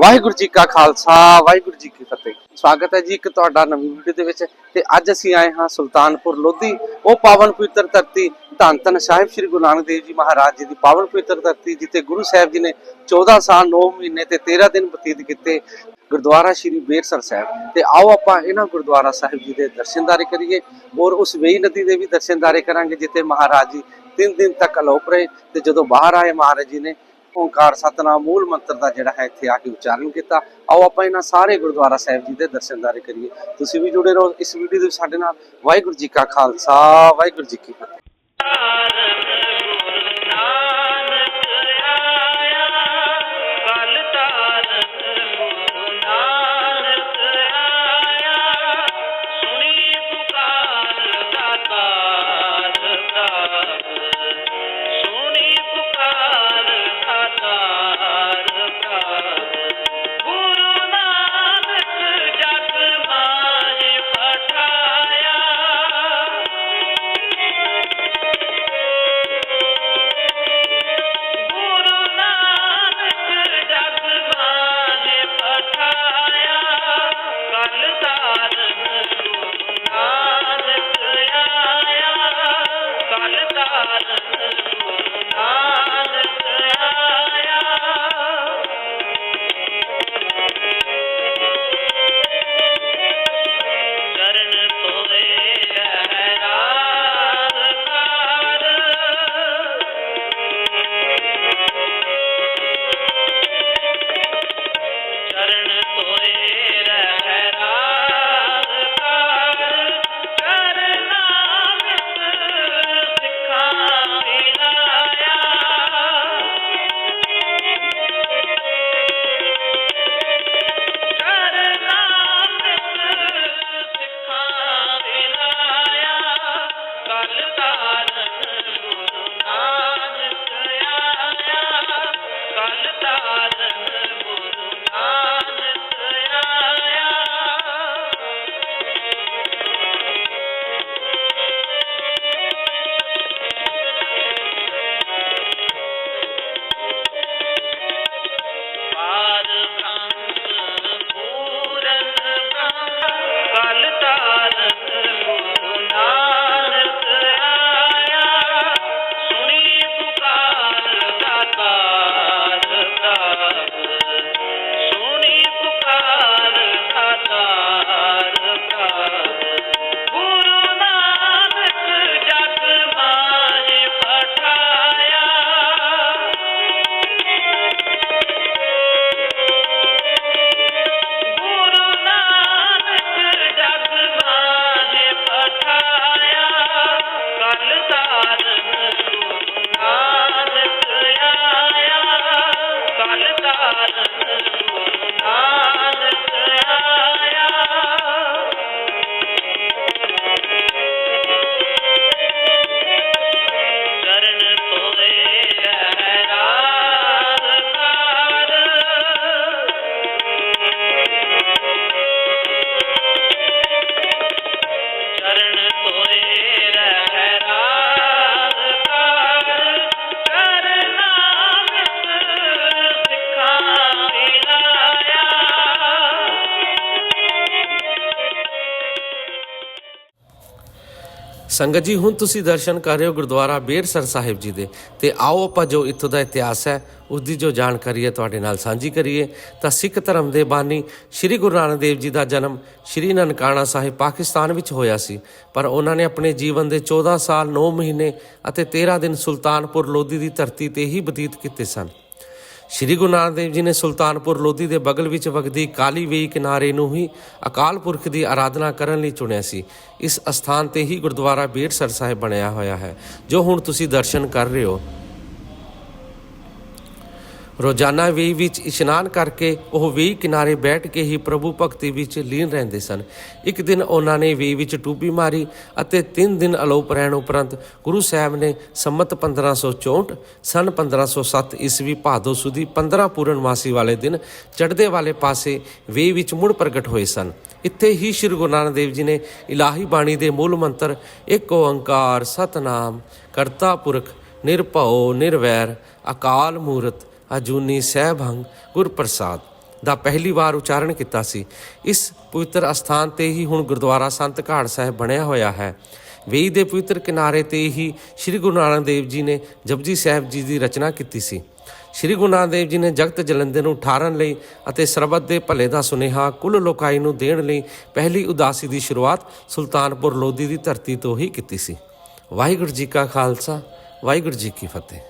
ਵਾਹਿਗੁਰੂ ਜੀ ਕਾ ਖਾਲਸਾ, ਵਾਹਿਗੁਰੂ ਜੀ ਕੀ ਫਤਿਹ। ਸਵਾਗਤ ਹੈ ਜੀ ਇੱਕ ਤੁਹਾਡਾ ਨਵੀਂ ਵੀਡੀਓ ਦੇ ਵਿੱਚ ਤੇ ਅੱਜ ਅਸੀਂ ਆਏ ਹਾਂ ਸੁਲਤਾਨਪੁਰ ਲੋਧੀ, ਉਹ ਪਾਵਨ ਪਵਿੱਤਰ ਧਰਤੀ ਧੰਨ ਧੰਨ ਸਾਹਿਬ ਸ੍ਰੀ ਗੁਰੂ ਨਾਨਕ ਦੇਵ ਜੀ ਮਹਾਰਾਜ ਜੀ ਦੀ ਪਾਵਨ ਪਵਿੱਤਰ ਧਰਤੀ, ਜਿੱਥੇ ਗੁਰੂ ਸਾਹਿਬ ਜੀ ਨੇ 14 ਸਾਲ 9 ਮਹੀਨੇ ਤੇ 13 ਦਿਨ ਬਤੀਤ ਕੀਤੇ ਗੁਰਦੁਆਰਾ ਸ੍ਰੀ ਬੇਰਸਰ ਸਾਹਿਬ। ਤੇ ਆਓ ਆਪਾਂ ਇਹਨਾਂ ਗੁਰਦੁਆਰਾ ਸਾਹਿਬ ਜੀ ਦੇ ਦਰਸ਼ਨਦਾਰੇ ਕਰੀਏ ਔਰ ਉਸ ਵੇਈ ਨਦੀ ਦੇ ਵੀ ਦਰਸ਼ਨਦਾਰੇ ਕਰਾਂਗੇ, ਜਿੱਥੇ ਮਹਾਰਾਜ ਜੀ ਤਿੰਨ ਦਿਨ ਤੱਕ ਅਲੋਪ ਰਹੇ ਤੇ ਜਦੋਂ ਬਾਹਰ ਆਏ ਮਹਾਰਾਜ ਜੀ ਨੇ ਓੰਕਾਰ ਸਤਨਾਮ ਮੂਲ ਮੰਤਰ ਦਾ ਜਿਹੜਾ ਹੈ ਇੱਥੇ ਆ ਕੇ ਉਚਾਰਨ ਕੀਤਾ। ਆਓ ਆਪਾਂ ਇਹਨਾਂ ਸਾਰੇ ਗੁਰਦੁਆਰਾ ਸਾਹਿਬ ਜੀ ਦੇ ਦਰਸ਼ਨਦਾਰੇ ਕਰੀਏ। ਤੁਸੀਂ ਵੀ ਜੁੜੇ ਰਹੋ ਇਸ ਵੀਡੀਓ ਦੇ ਸਾਡੇ ਨਾਲ। ਵਾਹਿਗੁਰੂ ਜੀ ਕਾ ਖਾਲਸਾ, ਵਾਹਿਗੁਰੂ ਜੀ ਕੀ ਫਤਿਹ। ਸੰਗਤ ਜੀ, ਹੁਣ ਤੁਸੀਂ ਦਰਸ਼ਨ ਕਰ ਰਹੇ ਹੋ ਗੁਰਦੁਆਰਾ ਬੇਰਸਰ ਸਾਹਿਬ ਜੀ ਦੇ। ਤੇ ਆਓ ਆਪਾਂ ਜੋ ਇੱਥੋਂ ਦਾ ਇਤਿਹਾਸ ਹੈ ਉਸ ਦੀ ਜੋ ਜਾਣਕਾਰੀ ਹੈ ਤੁਹਾਡੇ ਨਾਲ ਸਾਂਝੀ ਕਰੀਏ। ਤਾਂ ਸਿੱਖ ਧਰਮ ਦੇ ਬਾਨੀ ਸ੍ਰੀ ਗੁਰੂ ਨਾਨਕ ਦੇਵ ਜੀ ਦਾ ਜਨਮ ਸ੍ਰੀ ਨਨਕਾਣਾ ਸਾਹਿਬ ਪਾਕਿਸਤਾਨ ਵਿੱਚ ਹੋਇਆ ਸੀ। ਪਰ ਉਹਨਾਂ ਨੇ ਆਪਣੇ ਜੀਵਨ ਦੇ 14 ਸਾਲ 9 ਮਹੀਨੇ ਅਤੇ 13 ਦਿਨ ਸੁਲਤਾਨਪੁਰ ਲੋਧੀ ਦੀ ਧਰਤੀ ਤੇ ਹੀ ਬਤੀਤ ਕੀਤੇ ਸਨ। ਸ਼੍ਰੀ ਗੁਰੂ ਨਾਨਕ ਦੇਵ ਜੀ ਨੇ ਸੁਲਤਾਨਪੁਰ ਲੋਧੀ ਦੇ ਬਗਲ ਵਿੱਚ ਵਗਦੀ ਕਾਲੀ ਵੇਈ ਕਿਨਾਰੇ ਨੂੰ ਹੀ ਅਕਾਲ ਪੁਰਖ ਦੀ ਆਰਾਧਨਾ ਕਰਨ ਲਈ ਚੁਣਿਆ ਸੀ। ਇਸ ਅਸਥਾਨ ਤੇ ਹੀ ਗੁਰਦੁਆਰਾ ਬੇੜਸਰ ਸਾਹਿਬ ਬਣਿਆ ਹੋਇਆ ਹੈ। ਜੋ ਹੁਣ ਤੁਸੀਂ ਦਰਸ਼ਨ ਕਰ ਰਹੇ ਹੋ ਰੋਜ਼ਾਨਾ ਵੇਈ ਵਿੱਚ ਇਸ਼ਨਾਨ ਕਰਕੇ ਉਹ ਵੇਈ ਕਿਨਾਰੇ ਬੈਠ ਕੇ ਹੀ ਪ੍ਰਭੂ ਭਗਤੀ ਵਿੱਚ ਲੀਨ ਰਹਿੰਦੇ ਸਨ। ਇੱਕ ਦਿਨ ਉਹਨਾਂ ਨੇ ਵੇਈ ਵਿੱਚ ਟੂਬੀ ਮਾਰੀ ਅਤੇ ਤਿੰਨ ਦਿਨ ਅਲੋਪ ਰਹਿਣ ਉਪਰੰਤ ਗੁਰੂ ਸਾਹਿਬ ਨੇ ਸੰਮਤ 1564 ਸਨ 1507 ਈਸਵੀ ਭਾਦੋ ਸੁਦੀ 15 ਪੂਰਨਮਾਸੀ ਵਾਲੇ ਦਿਨ ਚੜ੍ਹਦੇ ਵਾਲੇ ਪਾਸੇ ਵੇਈ ਵਿੱਚ ਮੁੜ ਪ੍ਰਗਟ ਹੋਏ ਸਨ। ਇੱਥੇ ਹੀ ਸ੍ਰੀ ਗੁਰੂ ਨਾਨਕ ਦੇਵ ਜੀ ਨੇ ਇਲਾਹੀ ਬਾਣੀ ਦੇ ਮੂਲ ਮੰਤਰ, ਇੱਕ ਓੰਕਾਰ ਸਤਨਾਮ, ਕਰਤਾ ਪੁਰਖ, ਨਿਰਭਉ, ਨਿਰਵੈਰ, ਅਕਾਲ ਮੂਰਤ ਅਜੂਨੀ ਸਹਿਭੰਗ ਹੰਗ ਗੁਰਪ੍ਰਸਾਦ ਦਾ ਪਹਿਲੀ ਵਾਰ ਉਚਾਰਨ ਕੀਤਾ ਸੀ। ਇਸ ਪਵਿੱਤਰ ਅਸਥਾਨ ਤੇ ਹੀ ਹੁਣ ਗੁਰਦੁਆਰਾ ਸੰਤ ਘਾੜ ਸਾਹਿਬ ਬਣਿਆ ਹੋਇਆ ਹੈ। ਵੇਈ ਦੇ ਪਵਿੱਤਰ ਕਿਨਾਰੇ ਤੇ ਹੀ ਸ੍ਰੀ ਗੁਰੂ ਨਾਨਕ ਦੇਵ ਜੀ ਨੇ ਜਪਜੀ ਸਾਹਿਬ ਜੀ ਦੀ ਰਚਨਾ ਕੀਤੀ ਸੀ। ਸ੍ਰੀ ਗੁਰੂ ਨਾਨਕ ਦੇਵ ਜੀ ਨੇ ਜਗਤ ਜਲੰਧਰ ਨੂੰ ਠਾਰਨ ਲਈ ਅਤੇ ਸਰਬੱਤ ਦੇ ਭਲੇ ਦਾ ਸੁਨੇਹਾ ਕੁੱਲ ਲੋਕਾਈ ਨੂੰ ਦੇਣ ਲਈ ਪਹਿਲੀ ਉਦਾਸੀ ਦੀ ਸ਼ੁਰੂਆਤ ਸੁਲਤਾਨਪੁਰ ਲੋਧੀ ਦੀ ਧਰਤੀ ਤੋਂ ਹੀ ਕੀਤੀ ਸੀ। ਵਾਹਿਗੁਰੂ ਜੀ ਕਾ ਖਾਲਸਾ, ਵਾਹਿਗੁਰੂ ਜੀ ਕੀ ਫਤਿਹ।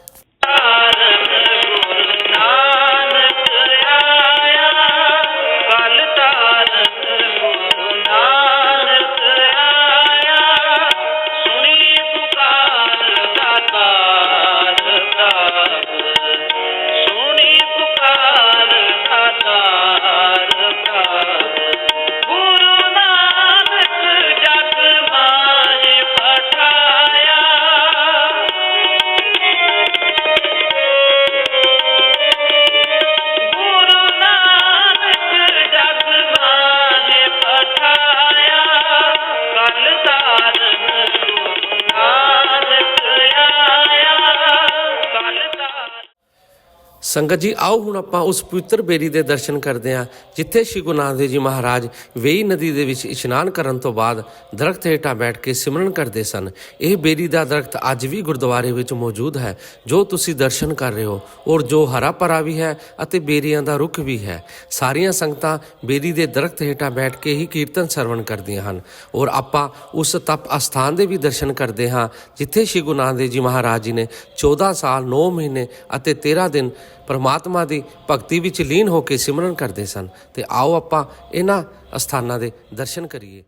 ਸੰਗਤ ਜੀ, ਆਓ ਹੁਣ ਆਪਾਂ ਉਸ ਪਵਿੱਤਰ ਬੇਰੀ ਦੇ ਦਰਸ਼ਨ ਕਰਦੇ ਹਾਂ, ਜਿੱਥੇ ਸ਼੍ਰੀ ਗੁਰੂ ਨਾਨਕ ਦੇਵ ਜੀ ਮਹਾਰਾਜ ਵੇਈ ਨਦੀ ਦੇ ਵਿੱਚ ਇਸ਼ਨਾਨ ਕਰਨ ਤੋਂ ਬਾਅਦ ਦਰਖਤ ਹੇਠਾਂ ਬੈਠ ਕੇ ਸਿਮਰਨ ਕਰਦੇ ਸਨ। ਇਹ ਬੇਰੀ ਦਾ ਦਰਖਤ ਅੱਜ ਵੀ ਗੁਰਦੁਆਰੇ ਵਿੱਚ ਮੌਜੂਦ ਹੈ। ਜੋ ਤੁਸੀਂ ਦਰਸ਼ਨ ਕਰ ਰਹੇ ਹੋ, ਔਰ ਜੋ ਹਰਾ ਭਰਾ ਵੀ ਹੈ ਅਤੇ ਬੇਰੀਆਂ ਦਾ ਰੁੱਖ ਵੀ ਹੈ। ਸਾਰੀਆਂ ਸੰਗਤਾਂ ਬੇਰੀ ਦੇ ਦਰਖਤ ਹੇਠਾਂ ਬੈਠ ਕੇ ਹੀ ਕੀਰਤਨ ਸਰਵਣ ਕਰਦੀਆਂ ਹਨ। ਔਰ ਆਪਾਂ ਉਸ ਤਪ ਅਸਥਾਨ ਦੇ ਵੀ ਦਰਸ਼ਨ ਕਰਦੇ ਹਾਂ, ਜਿੱਥੇ ਸ਼੍ਰੀ ਗੁਰੂ ਨਾਨਕ ਦੇਵ ਜੀ ਮਹਾਰਾਜ ਜੀ ਨੇ 14 ਸਾਲ 9 ਮਹੀਨੇ ਅਤੇ 13 ਦਿਨ ਪਰਮਾਤਮਾ ਦੀ ਭਗਤੀ ਵਿੱਚ ਲੀਨ ਹੋ ਕੇ ਸਿਮਰਨ ਕਰਦੇ ਸਨ। ਤੇ ਆਓ ਆਪਾਂ ਇਹਨਾਂ ਅਸਥਾਨਾਂ ਦੇ ਦਰਸ਼ਨ ਕਰੀਏ।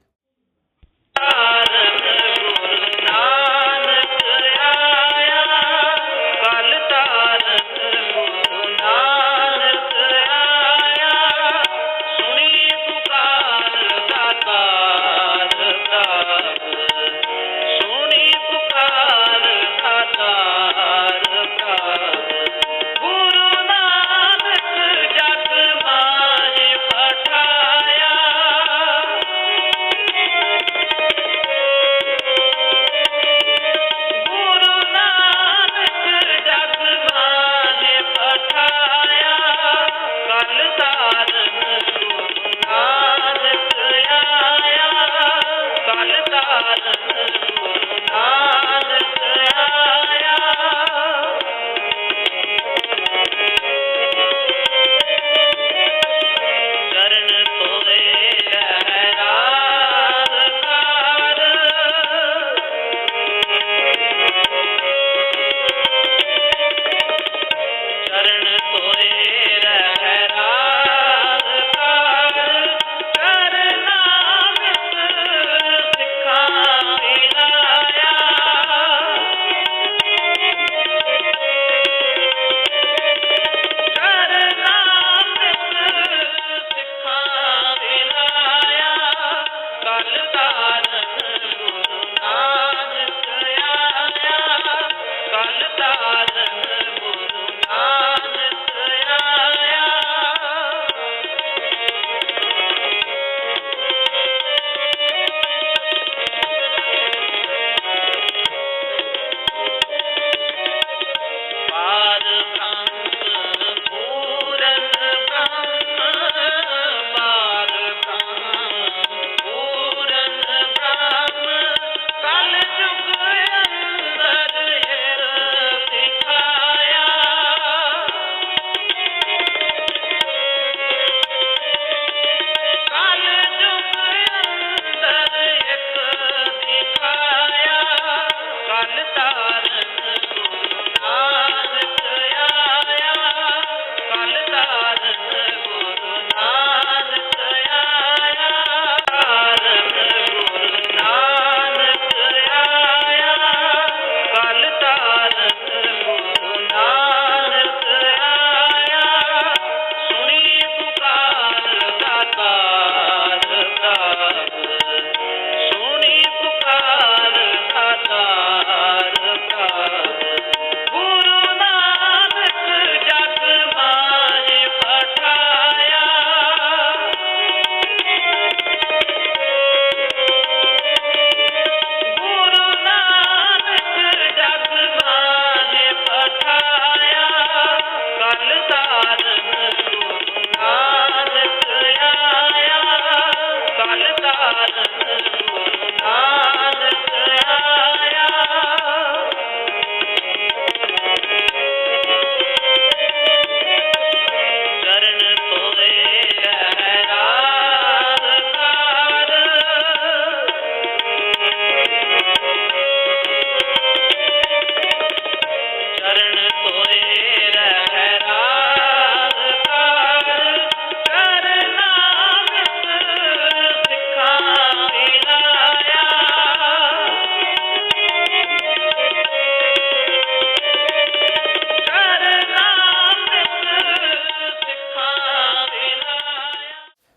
Uh, uh.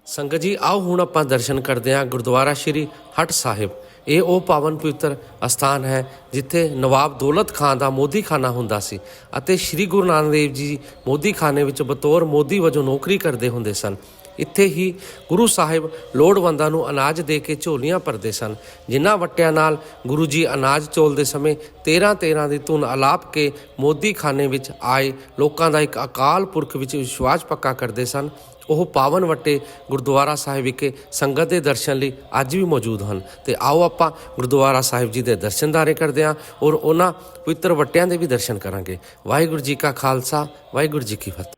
ਸੰਗਤ ਜੀ, ਆਓ ਹੁਣ ਆਪਾਂ ਦਰਸ਼ਨ ਕਰਦੇ ਹਾਂ ਗੁਰਦੁਆਰਾ ਸ਼੍ਰੀ ਹਟ ਸਾਹਿਬ। ਇਹ ਉਹ ਪਾਵਨ ਪਵਿੱਤਰ ਅਸਥਾਨ ਹੈ ਜਿੱਥੇ ਨਵਾਬ ਦੌਲਤ ਖਾਨ ਦਾ ਮੋਦੀ ਖਾਨਾ ਹੁੰਦਾ ਸੀ ਅਤੇ ਸ੍ਰੀ ਗੁਰੂ ਨਾਨਕ ਦੇਵ ਜੀ ਮੋਦੀ ਖਾਨੇ ਵਿੱਚ ਬਤੌਰ ਮੋਦੀ ਵਜੋਂ ਨੌਕਰੀ ਕਰਦੇ ਹੁੰਦੇ ਸਨ। ਇੱਥੇ ਹੀ ਗੁਰੂ ਸਾਹਿਬ ਲੋੜਵੰਦਾਂ ਨੂੰ ਅਨਾਜ ਦੇ ਕੇ ਝੋਲੀਆਂ ਭਰਦੇ ਸਨ। ਜਿਨ੍ਹਾਂ ਵਟਿਆਂ ਨਾਲ ਗੁਰੂ ਜੀ ਅਨਾਜ ਚੋਲਦੇ ਸਮੇਂ 13 13 ਦੀ ਧੁਨ ਆਲਾਪ ਕੇ ਮੋਦੀ ਖਾਨੇ ਵਿੱਚ ਆਏ ਲੋਕਾਂ ਦਾ ਇੱਕ ਅਕਾਲ ਪੁਰਖ ਵਿੱਚ ਵਿਸ਼ਵਾਸ ਪੱਕਾ ਕਰਦੇ ਸਨ। ਉਹ ਪਾਵਨ ਵੱਟੇ ਗੁਰਦੁਆਰਾ ਸਾਹਿਬ ਵਿਖੇ ਸੰਗਤ ਦੇ ਦਰਸ਼ਨ ਲਈ ਅੱਜ ਵੀ ਮੌਜੂਦ ਹਨ। ਤੇ ਆਓ ਆਪਾਂ ਗੁਰਦੁਆਰਾ ਸਾਹਿਬ ਜੀ ਦੇ ਦਰਸ਼ਨਦਾਰੇ ਕਰਦੇ ਹਾਂ ਔਰ ਉਹਨਾਂ ਪਵਿੱਤਰ ਵੱਟਿਆਂ ਦੇ ਵੀ ਦਰਸ਼ਨ ਕਰਾਂਗੇ। ਵਾਹਿਗੁਰੂ ਜੀ ਕਾ ਖਾਲਸਾ, ਵਾਹਿਗੁਰੂ ਜੀ ਕੀ ਫਤਿਹ।